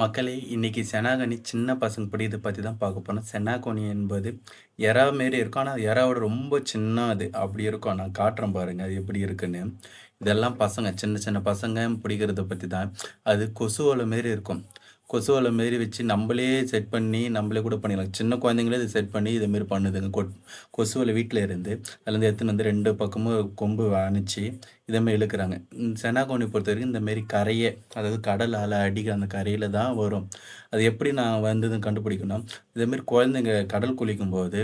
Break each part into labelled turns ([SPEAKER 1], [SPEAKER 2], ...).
[SPEAKER 1] மக்களே இன்றைக்கி செனாகனி சின்ன பசங்க பிடிது பற்றி தான் பார்க்க போனோம் செனாகோனி என்பது எறா மாரி இருக்கும் ஆனால் எறாவோட ரொம்ப சின்ன அது அப்படி இருக்கும் நான் காட்டுறேன் பாருங்கள் அது எப்படி இருக்குன்னு இதெல்லாம் பசங்க சின்ன சின்ன பசங்க பிடிக்கிறத பற்றி தான் அது கொசுவலை மாரி இருக்கும் கொசுவலை மாரி வச்சு நம்மளே செட் பண்ணி நம்மளே கூட பண்ணிடலாம் சின்ன குழந்தைங்களே இது செட் பண்ணி மாரி பண்ணுதுங்க கொ கொசுவலை வீட்டில் இருந்து அதுலேருந்து எடுத்துன்னு வந்து ரெண்டு பக்கமும் கொம்பு அணைச்சி இதேமாதிரி இழுக்கிறாங்க செனாகோணி பொறுத்த வரைக்கும் இந்தமாரி கரையை அதாவது கடல் அலை அடிக்கிற அந்த கரையில் தான் வரும் அது எப்படி நான் வந்ததுன்னு கண்டுபிடிக்கணும் இதேமாரி குழந்தைங்க கடல் குளிக்கும் போது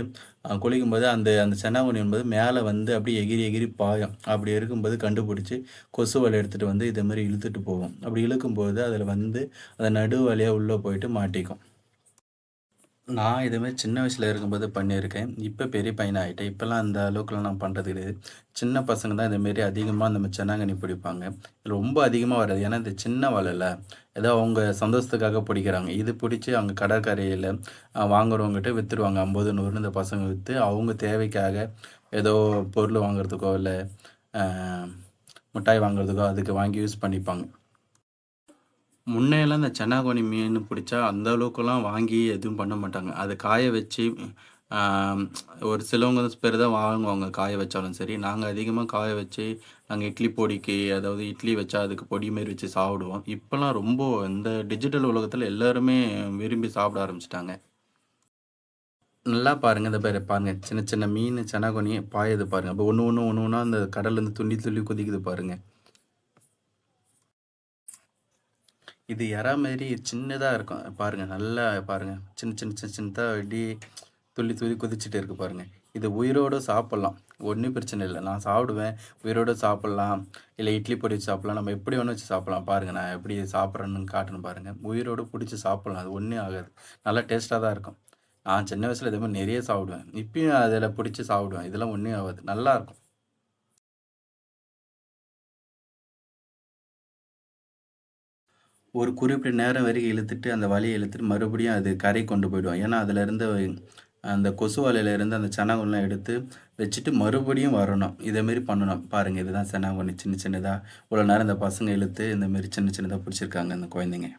[SPEAKER 1] குளிக்கும்போது அந்த அந்த செனாகோணி என்பது மேலே வந்து அப்படியே எகிரி எகிரி பாயம் அப்படி இருக்கும்போது கண்டுபிடிச்சி கொசு வலை எடுத்துகிட்டு வந்து இதேமாரி இழுத்துட்டு போவோம் அப்படி இழுக்கும்போது அதில் வந்து அந்த நடு வழியாக உள்ளே போயிட்டு மாட்டிக்கும் நான் இதுமாரி சின்ன வயசில் இருக்கும்போது பண்ணியிருக்கேன். இப்போ பெரிய பையனாக ஆகிட்டேன் இப்பலாம் அந்த அளவுக்குலாம் நான் பண்ணுறது கிடையாது. சின்ன பசங்க தான் இதுமாரி அதிகமாக அந்த சென்னாங்கண்ணி பிடிப்பாங்க. ரொம்ப அதிகமாக வராது. ஏன்னா, இந்த சின்ன வலைல. ஏதோ அவங்க சந்தோஷத்துக்காக பிடிக்கிறாங்க. இது பிடிச்சி அவங்க கடற்கரையில் வாங்குறவங்ககிட்ட விற்றுருவாங்க ஐம்பது நூறு இந்த பசங்க விற்று அவங்க தேவைக்காக ஏதோ பொருள் வாங்குறதுக்கோ, இல்லை மிட்டாய் வாங்குறதுக்கோ, அதுக்கு வாங்கி யூஸ் பண்ணிப்பாங்க. முன்னையெல்லாம் இந்த சென்னாகோணி மீன் பிடிச்சா அந்த அளவுக்குலாம் வாங்கி எதுவும் பண்ண மாட்டாங்க அது காய வச்சு ஒரு சிலவங்க பேர் தான் வாங்குவாங்க காய வச்சாலும் சரி நாங்கள் அதிகமாக காய வச்சு நாங்கள் இட்லி பொடிக்கு அதாவது இட்லி வச்சா அதுக்கு பொடி மாரி வச்சு சாப்பிடுவோம் இப்போல்லாம் ரொம்ப இந்த டிஜிட்டல் உலகத்தில் எல்லாருமே விரும்பி சாப்பிட ஆரம்பிச்சிட்டாங்க நல்லா பாருங்கள் இந்த பேர் பாருங்கள் சின்ன சின்ன மீன் சென்னாகோணி பாயது பாருங்கள் அப்போ ஒன்று ஒன்று ஒன்று ஒன்றா அந்த கடல்லேருந்து துண்டி துள்ளி குதிக்குது பாருங்கள் இது எறா மாதிரி சின்னதாக இருக்கும் பாருங்கள் நல்லா பாருங்கள் சின்ன சின்ன சின்ன சின்னதாக இடி துள்ளி துள்ளி குதிச்சுட்டு இருக்குது பாருங்கள் இது உயிரோடு சாப்பிட்லாம் ஒன்றும் பிரச்சனை இல்லை நான் சாப்பிடுவேன் உயிரோடு சாப்பிட்லாம் இல்லை இட்லி பொடி வச்சு சாப்பிட்லாம் நம்ம எப்படி ஒன்று வச்சு சாப்பிட்லாம் பாருங்கள் நான் எப்படி சாப்பிட்றேன்னு காட்டணும் பாருங்கள் உயிரோடு பிடிச்சி சாப்பிட்லாம் அது ஒன்றும் ஆகாது நல்லா டேஸ்ட்டாக தான் இருக்கும் நான் சின்ன வயசில் இதே மாதிரி நிறைய சாப்பிடுவேன் இப்பயும் அதில் பிடிச்சி சாப்பிடுவேன் இதெல்லாம் ஒன்றும் ஆகாது நல்லாயிருக்கும் ஒரு குறிப்பிட்ட நேரம் வரைக்கும் இழுத்துட்டு அந்த வலியை இழுத்துட்டு மறுபடியும் அது கரை கொண்டு போயிடுவோம் ஏன்னா அதுலேருந்து அந்த கொசு வலையிலேருந்து அந்த சனாங்குலாம் எடுத்து வச்சுட்டு மறுபடியும் வரணும் இதேமாரி பண்ணணும் பாருங்கள் இதுதான் சனாங்குன்னு சின்ன சின்னதாக இவ்வளோ நேரம் இந்த பசங்க இழுத்து இந்தமாரி சின்ன சின்னதாக பிடிச்சிருக்காங்க அந்த குழந்தைங்க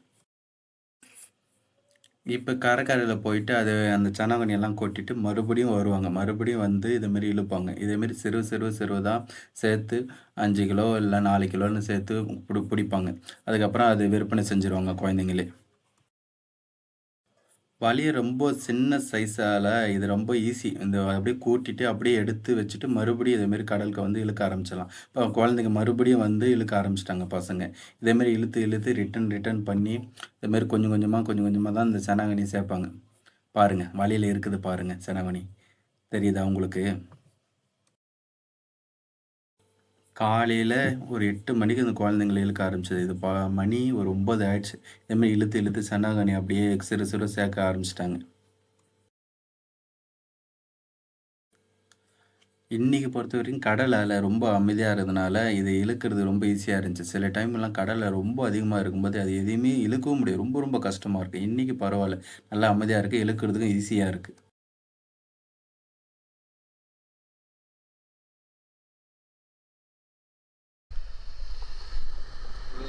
[SPEAKER 1] இப்போ காரைக்காலில் போயிட்டு அது அந்த சனவணி எல்லாம் கொட்டிட்டு மறுபடியும் வருவாங்க மறுபடியும் வந்து இதுமாரி இழுப்பாங்க இதேமாரி சிறு சிறு சிறுவதாக சேர்த்து அஞ்சு கிலோ இல்லை நாலு கிலோன்னு சேர்த்து பிடி பிடிப்பாங்க அதுக்கப்புறம் அது விற்பனை செஞ்சுருவாங்க குழந்தைங்களே வலியை ரொம்ப சின்ன சைஸால் இது ரொம்ப ஈஸி இந்த அப்படியே கூட்டிட்டு அப்படியே எடுத்து வச்சுட்டு மறுபடியும் இதேமாரி கடலுக்கு வந்து இழுக்க ஆரம்பிச்சிடலாம் இப்போ குழந்தைங்க மறுபடியும் வந்து இழுக்க ஆரம்பிச்சிட்டாங்க பசங்க இதேமாரி இழுத்து இழுத்து ரிட்டன் ரிட்டன் பண்ணி இதேமாரி கொஞ்சம் கொஞ்சமாக கொஞ்சம் கொஞ்சமாக தான் இந்த சனாகனி சேர்ப்பாங்க பாருங்கள் வழியில் இருக்குது பாருங்கள் சனாகனி தெரியுதா உங்களுக்கு காலையில் ஒரு எட்டு மணிக்கு அந்த குழந்தைங்களை இழுக்க ஆரம்பிச்சது இது பா மணி ஒரு ஒம்பது ஆயிடுச்சு இதேமாதிரி இழுத்து இழுத்து சனாகனி அப்படியே சிறு சிறு சேர்க்க ஆரம்பிச்சிட்டாங்க இன்றைக்கி பொறுத்த வரைக்கும் கடல் ரொம்ப அமைதியாக இருந்ததுனால இதை இழுக்கிறது ரொம்ப ஈஸியாக இருந்துச்சு சில டைம்லாம் கடலில் ரொம்ப அதிகமாக இருக்கும்போது அது எதையுமே இழுக்கவும் முடியாது ரொம்ப ரொம்ப கஷ்டமாக இருக்குது இன்றைக்கி பரவாயில்ல நல்லா அமைதியாக இருக்குது இழுக்கிறதுக்கும் ஈஸியாக இருக்குது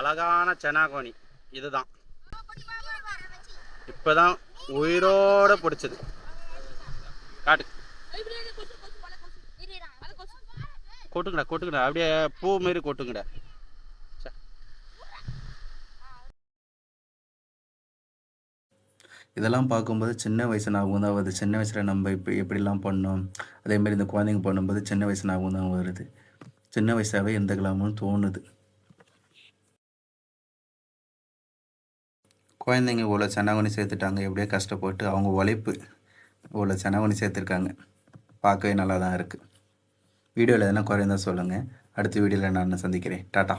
[SPEAKER 1] அழகான செனாகோணி இதுதான் இப்போதான் உயிரோடு பிடிச்சது காட்டு கொட்டுங்கடா கொட்டுங்கடா அப்படியே பூ மாரி கொட்டுங்கடா இதெல்லாம் பார்க்கும்போது சின்ன வயசு ஞாபகம் தான் வருது சின்ன வயசில் நம்ம இப்போ எப்படிலாம் பண்ணோம் மாதிரி இந்த குழந்தைங்க பண்ணும்போது சின்ன வயசு ஞாபகம் தான் வருது சின்ன வயசாகவே எந்த கிளாமும் தோணுது குழந்தைங்க இவ்வளோ செனவனி சேர்த்துட்டாங்க எப்படியோ கஷ்டப்பட்டு அவங்க உழைப்பு இவ்வளோ செனவனி சேர்த்துருக்காங்க பார்க்கவே நல்லா தான் இருக்குது வீடியோவில் எதனா குறைந்தா சொல்லுங்கள் அடுத்த வீடியோவில் நான் சந்திக்கிறேன் டாட்டா